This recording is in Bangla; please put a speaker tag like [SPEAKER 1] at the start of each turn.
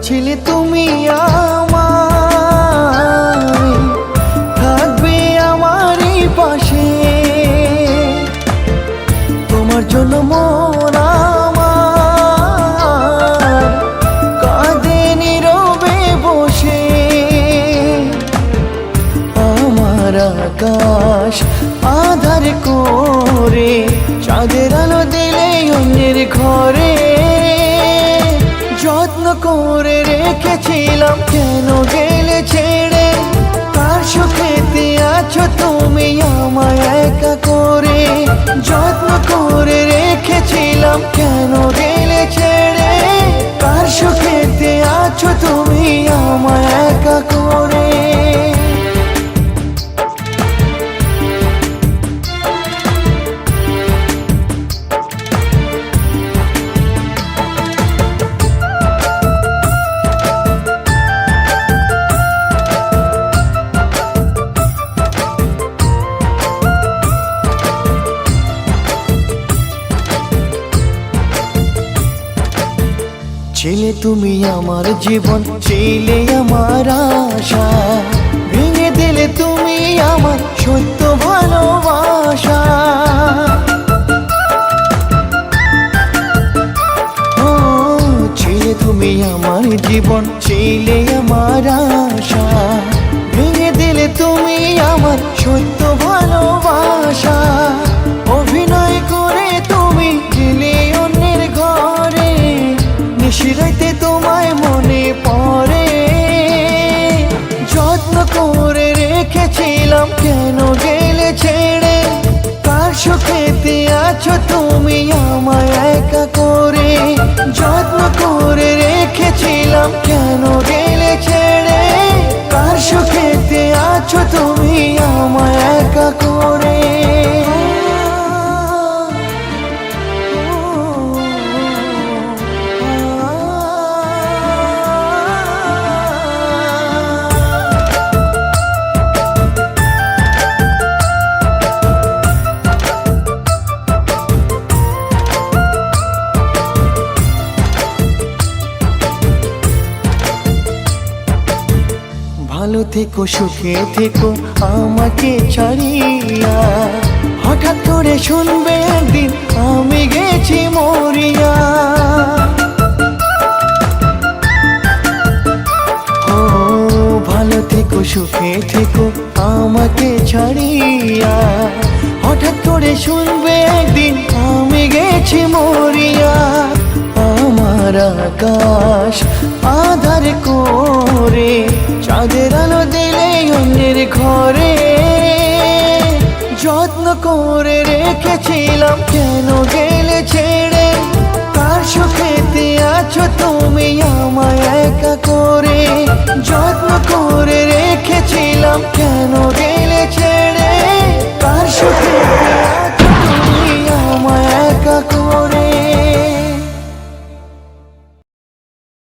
[SPEAKER 1] বলেছিলে তুমি থাকবে আমারই পাশে। তোমার জন্য মন আমার বসে। আমার আকাশ আধার করে যত্ন করে রেখেছিলাম। কেন গেলে ছেড়ে? কার সুখেতে আছো তুমি? আমায় একা ছিলে তুমি আমার জীবন ছেলে আমার আশা। ভেঙে দিলে তুমি আমার সত্য ভালোবাসা। ছেলে তুমি আমার জীবন ছেলে আমার আশা। আছো তুমি ভালো থেকো, সুখে থেকো, আমাকে ছাড়িয়া। হঠাৎ করে শুনবে একদিন, আমি গেছি মরিয়া। সুখে থেকো, আমাকে ছাড়িয়া। হঠাৎ করে শুনবে একদিন, আমি গেছি মরিয়া। আমার আকাশ, আধার করে ঘরে যত্ন করে রেখেছিলাম কেন গেলে ছেড়ে? তার সুখেতে আছো তুমি আমায় একা